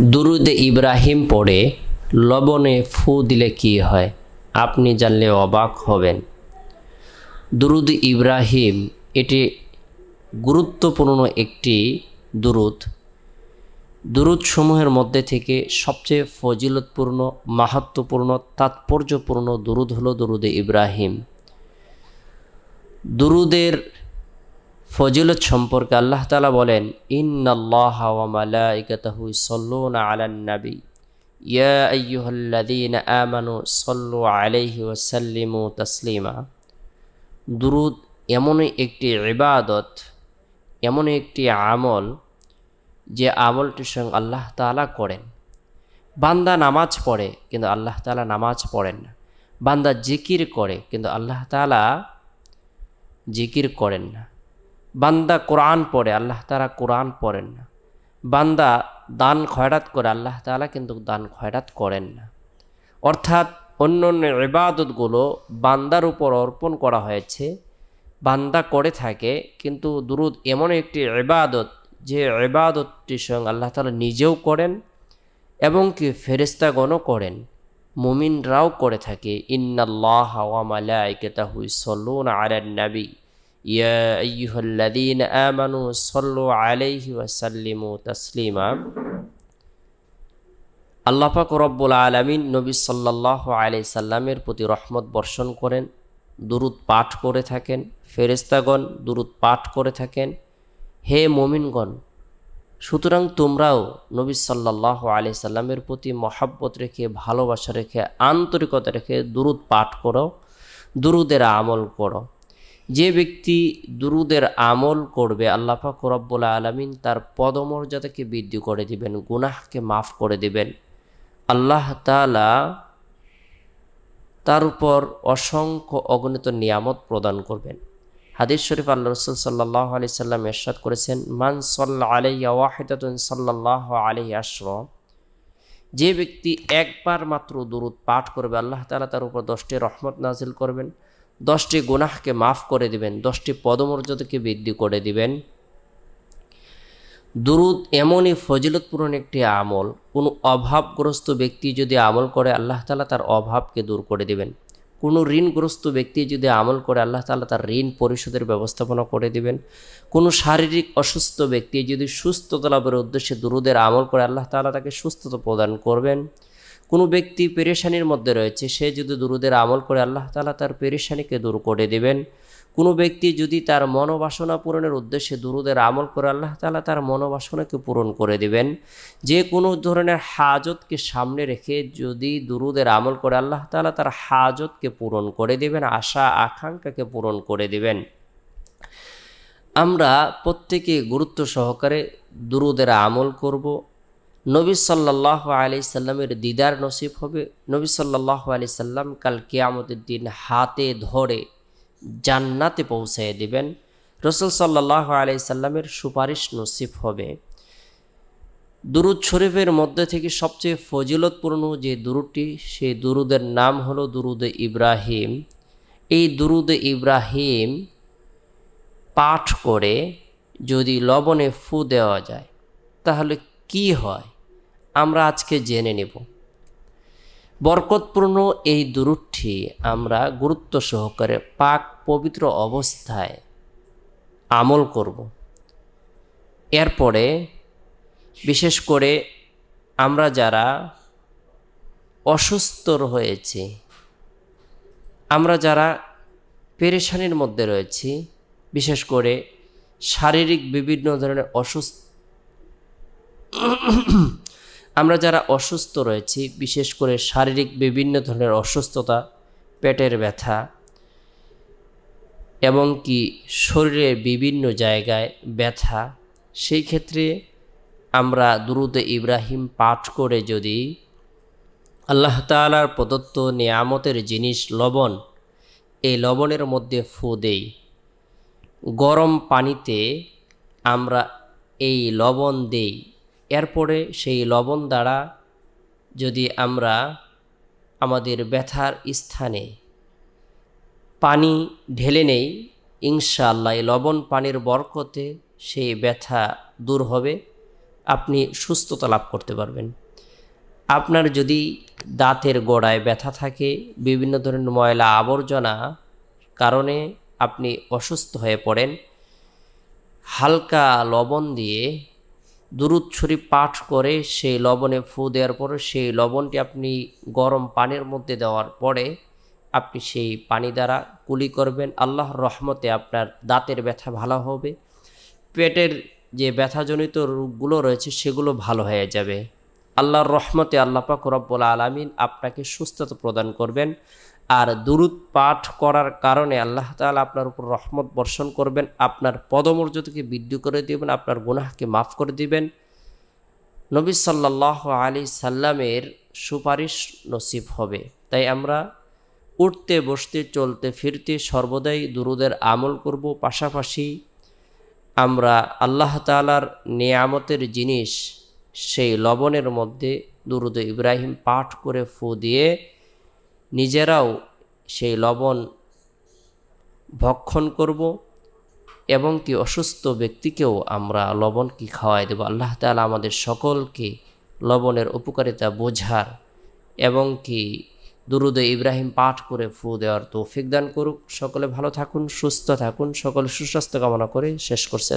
দুরুদে ইব্রাহিম পড়ে, লবণে ফু দিলে কি হয়? আপনি জানলে অবাক হবেন। দুরুদ ইব্রাহিম, এটি গুরুত্বপূর্ণ একটি দুরুদ। দুরুদ সমূহের মধ্যে থেকে সবচেয়ে ফজিলতপূর্ণ মাহাত্মপূর্ণ তাৎপর্যপূর্ণ দুরুদ হলো দুরুদে ইব্রাহিম। দুরুদের ফজিলত সম্পর্কে আল্লাহ তালা বলেন, ইন্নাল্লাহ নবী। সাল্লু সাল্লিমু তাসলিমা। দুরুদ এমনই একটি ইবাদত এমন একটি আমল যে আমলটির সঙ্গে আল্লাহ তাআলা করেন। বান্দা নামাজ পড়ে কিন্তু আল্লাহ তাআলা নামাজ পড়েন না। বান্দা জিকির করে কিন্তু আল্লাহ তাআলা জিকির করেন না। বান্দা কোরআন পড়ে, আল্লাহ তালা কোরআন পড়েন না। বান্দা দান খয়রাত করে, আল্লাহ তালা কিন্তু দান খয়রাত করেন না। অর্থাৎ অন্য অন্য ইবাদতগুলো বান্দার উপর অর্পণ করা হয়েছে, বান্দা করে থাকে, কিন্তু দুরুদ এমন একটি ইবাদত যে ইবাদতটির সঙ্গে আল্লাহ তালা নিজেও করেন এবং কি ফেরেস্তাগণও করেন। মুমিনরাও করে থাকে, ইন্নাল্লাহ ওয়া মালাইকাতাহু ইসল্লুনা আলান নবী ইয়া আইয়ুহাল্লাযীনা আমানু সাল্লু আলাইহি ওয়া সাল্লিমু তাসলিমা আল্লাহ পাক রব্বুল আলামিন নবী সাল্লাল্লাহু আলাইহি সাল্লামের প্রতি রহমত বর্ষণ করেন, দুরুদ পাঠ করে থাকেন ফেরেস্তাগণ দুরুদ পাঠ করে থাকেন। হে মমিনগণ, সুতরাং তোমরাও নবী সাল্লাহ আলি সাল্লামের প্রতি মহাব্বত রেখে, ভালোবাসা রেখে, আন্তরিকতা রেখে দুরুদ পাঠ করো, দুরুদের আমল করো। যে ব্যক্তি দুরুদের আমল করবে, আল্লাহ পাক রব্বুল আলমিন তার পদমর্যাদাকে বৃদ্ধি করে দিবেন, গুনাহকে মাফ করে দিবেন। আল্লাহ তালা তার উপর অসংখ্য অগণিত নিয়ামত প্রদান করবেন। হাদিস শরীফ আল্লাহ রসুল সাল্লাহ আলি সাল্লাম এরশাদ করেছেন, মান সাল্লাহ আলাইয়া ওয়াহিদাতুন সাল্লাহ আলাই আশ্র যে ব্যক্তি একবার মাত্র দুরুদ পাঠ করবে, আল্লাহ তালা তার উপর দশটি রহমত নাজিল করবেন। দশটি গুনাহকে মাফ করে দিবেন, দশটি পদমর্যাদাকে বৃদ্ধি করে দিবেন। দুরুদ এমনই ফজিলতপূর্ণ একটি আমল, কোনো অভাবগ্রস্ত ব্যক্তি যদি আমল করে, আল্লাহ তালা তার অভাবকে দূর করে দিবেন। কোনো ঋণগ্রস্ত ব্যক্তি যদি আমল করে, আল্লাহ তালা তার ঋণ পরিশোধের ব্যবস্থাপনা করে দিবেন। কোনো শারীরিক অসুস্থ ব্যক্তি যদি সুস্থতা লাভের উদ্দেশ্যে দুরুদের আমল করে, আল্লাহ তালা তাকে সুস্থতা প্রদান করবেন। কোনো ব্যক্তি পেরেশানির মধ্যে রয়েছে, সে যদি দুরুদের আমল করে, আল্লাহ তালা তার পেরেশানিকে দূর করে দেবেন। কোনো ব্যক্তি যদি তার মনোবাসনা পূরণের উদ্দেশ্যে দুরুদের আমল করে, আল্লাহ তালা তার মনোবাসনাকে পূরণ করে দিবেন। যে কোনো ধরনের হাজতকে সামনে রেখে যদি দুরুদের আমল করে, আল্লাহ তালা তার হাজতকে পূরণ করে দিবেন, আশা, আকাঙ্ক্ষাকে পূরণ করে দিবেন। আমরা প্রত্যেকে গুরুত্ব সহকারে দুরুদের আমল করব। নবী সাল্লাহ আলি সাল্লামের দিদার নসিব হবে। নবী সাল্লাহ আলি সাল্লাম কাল কেয়ামতের দিন হাতে ধরে জান্নাতে পৌঁছায় দিবেন। রসুল সাল্লাহ আলি সাল্লামের সুপারিশ নসিব হবে। দুরুদ শরীফের মধ্যে থেকে সবচেয়ে ফজিলতপূর্ণ যে দুরুদটি, সেই দুরুদের নাম হলো দুরুদে ইব্রাহিম। এই দুরুদে ইব্রাহিম পাঠ করে যদি লবণে ফু দেওয়া যায়, তাহলে কি হয়? আমরা আজকে জেনে নেব। বরকতপূর্ণ এই দুরুদটি আমরা গুরুত্ব সহকারে পাক পবিত্র অবস্থায় আমল করব। এরপরে বিশেষ করে আমরা যারা অসুস্থ হয়েছি, আমরা যারা পেরেশানির মধ্যে রয়েছি, বিশেষ করে শারীরিক বিভিন্ন ধরনের অসুস্থ আমরা যারা অসুস্থ রয়েছি, বিশেষ করে শারীরিক বিভিন্ন ধরনের অসুস্থতা, পেটের ব্যথা এবং কি শরীরের বিভিন্ন জায়গায় ব্যথা, সেই ক্ষেত্রে আমরা দুরুদে ইব্রাহিম পাঠ করে যদি আল্লাহ তালার প্রদত্ত নিয়ামতের জিনিস লবণ, এই লবণের মধ্যে ফু দেই। গরম পানিতে আমরা এই লবণ দেই। এরপরে সেই লবণ দ্বারা যদি আমরা আমাদের ব্যথার স্থানে পানি ঢেলে নেই, ইনশাআল্লাহ লবণ পানির বরকতে সেই ব্যথা দূর হবে, আপনি সুস্থতা লাভ করতে পারবেন। আপনার যদি দাঁতের গোড়ায় ব্যথা থাকে, বিভিন্ন ধরনের ময়লা আবর্জনা কারণে আপনি অসুস্থ হয়ে পড়েন, হালকা লবণ দিয়ে দুরুদ শরীফ পাঠ করে সেই লবণে ফু দেওয়ার পরে সেই লবণটি আপনি গরম পানির মধ্যে দেওয়ার পরে আপনি সেই পানি দ্বারা কুলি করবেন। আল্লাহর রহমতে আপনার দাঁতের ব্যথা ভালো হবে। পেটের যে ব্যথাজনিত রোগগুলো রয়েছে সেগুলো ভালো হয়ে যাবে। আল্লাহর রহমতে আল্লাহ পাক রব্বুল আলমিন আপনাকে সুস্থতা প্রদান করবেন। আর দুরুদ পাঠ করার কারণে আল্লাহ তাআলা আপনার উপর রহমত বর্ষণ করবেন, আপনার পদমর্যাদাকে বৃদ্ধি করে দিবেন, আপনার গুনাহকে মাফ করে দিবেন। নবী সাল্লাহ আলী সাল্লামের সুপারিশ নসিব হবে। তাই আমরা উঠতে, বসতে, চলতে, ফিরতে সর্বদাই দুরুদের আমল করব। পাশাপাশি আমরা আল্লাহ তালার নিয়ামতের জিনিস, সেই লবণের মধ্যে দুরুদ ইব্রাহিম পাঠ করে ফু দিয়ে নিজেরাও সেই লবণ ভক্ষণ করব এবং কি অসুস্থ ব্যক্তিকেও আমরা লবণ কি খাওয়াই দেব? আল্লাহ তালা আমাদের সকলকে লবণের উপকারিতা বোঝার এবং কি দুরুদ ইব্রাহিম পাঠ করে ফু দেওয়ার তৌফিক দান করুক। সকলে ভালো থাকুন, সুস্থ থাকুন, সকলে সুস্বাস্থ্য কামনা করে শেষ করছে।